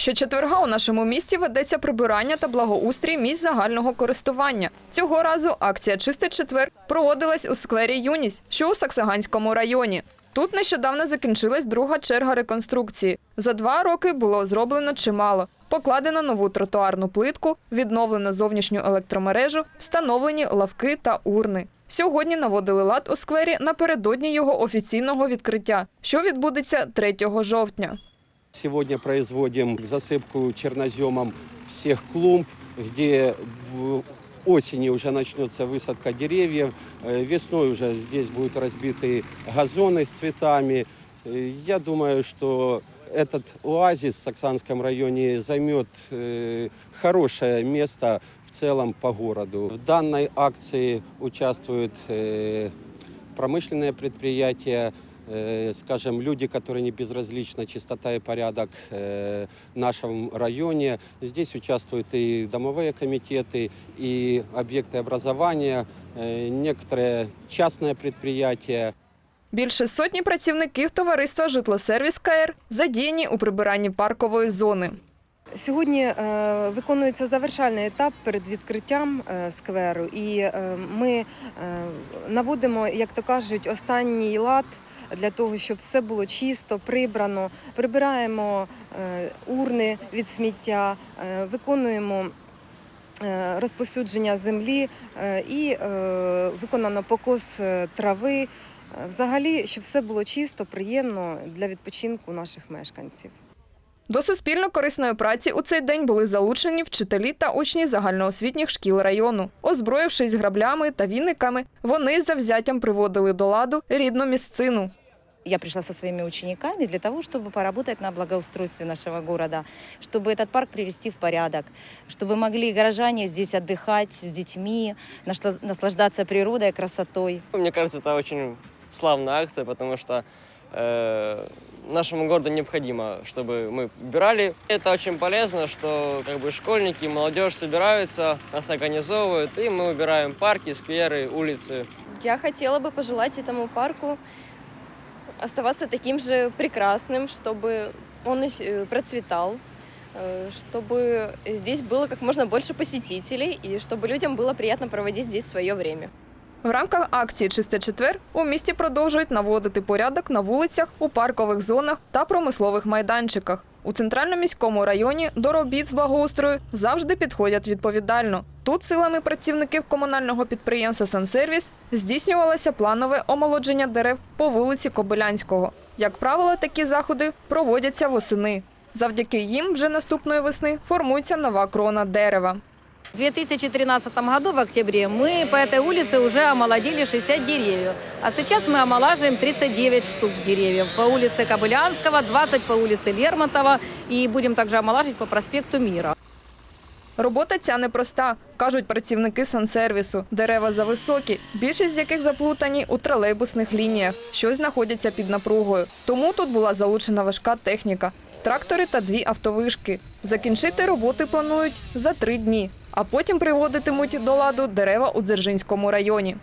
Щочетверга у нашому місті ведеться прибирання та благоустрій місць загального користування. Цього разу акція Чистий четвер проводилась у сквері Юність, що у Саксаганському районі. Тут нещодавно закінчилась друга черга реконструкції. За два роки було зроблено чимало. Покладено нову тротуарну плитку, відновлено зовнішню електромережу, встановлені лавки та урни. Сьогодні наводили лад у сквері напередодні його офіційного відкриття, що відбудеться 3 жовтня. Сегодня производим засыпку черноземом всех клумб, где в осени уже начнется высадка деревьев, э, весной уже здесь будут разбиты газоны с цветами. Э, Я думаю, что этот оазис в Саксанском районе займет э, хорошее место в целом по городу. В данной акции участвуют промышленные предприятия, скажем, люди, которые не безразлична чистота и порядок э, в нашем районе. Здесь участвуют и домовые комитеты, и объекты образования, э, некоторые частные предприятия. Більше сотні працівників товариства Житлосервіс КР задіяні у прибиранні паркової зони. Сьогодні е, виконується завершальний етап перед відкриттям е, скверу, і е, ми е, наводимо, як то кажуть, останній лад для того, щоб все було чисто, прибрано. Прибираємо е, урни від сміття, е, виконуємо. розпосюдження Розповсюдження землі е, і е, виконано покос е, трави. Е, Взагалі, щоб все було чисто, приємно для відпочинку наших мешканців. До суспільно корисної праці у цей день були залучені вчителі та учні загальноосвітніх шкіл району. Озброївшись граблями та віниками, вони з завзяттям приводили до ладу рідну місцину. Я пришла со своими учениками для того, чтобы поработать на благоустройстве нашего города, чтобы этот парк привести в порядок, чтобы могли горожане здесь отдыхать с детьми, нашла- наслаждаться природой, красотой. Мне кажется, это очень славная акция, потому что э, нашему городу необходимо, чтобы мы убирали. Это очень полезно, что как бы школьники, молодежь собираются, нас организовывают, и мы убираем парки, скверы, улицы. Я хотела бы пожелать этому парку оставаться таким же прекрасным, чтобы он э, процветал, э, чтобы здесь было как можно больше посетителей и чтобы людям было приятно проводить здесь свое время. В рамках акції Чисте четвер у місті продовжують наводити порядок на вулицях, у паркових зонах та промислових майданчиках. У центральному міському районі до робіт з благоустрою завжди підходять відповідально. Тут силами працівників комунального підприємства «Сансервіс» здійснювалося планове омолодження дерев по вулиці Кобилянського. Як правило, такі заходи проводяться восени. Завдяки їм вже наступної весни формується нова крона дерева. В 2013 году, в октябре, мы по этой улице уже омолодили 60 деревьев. А сейчас мы омолаживаем 39 штук деревьев. По улице Кобылянского, 20 по улице Лермонтова. И будем также омолаживать по проспекту Мира. Робота ця непроста, кажуть працівники сансервісу. Дерева зависокі, більшість з яких заплутані у тролейбусних лініях, що знаходяться під напругою. Тому тут була залучена важка техніка, трактори та дві автовишки. Закінчити роботи планують за три дні, а потім приводитимуть до ладу дерева у Дзержинському районі.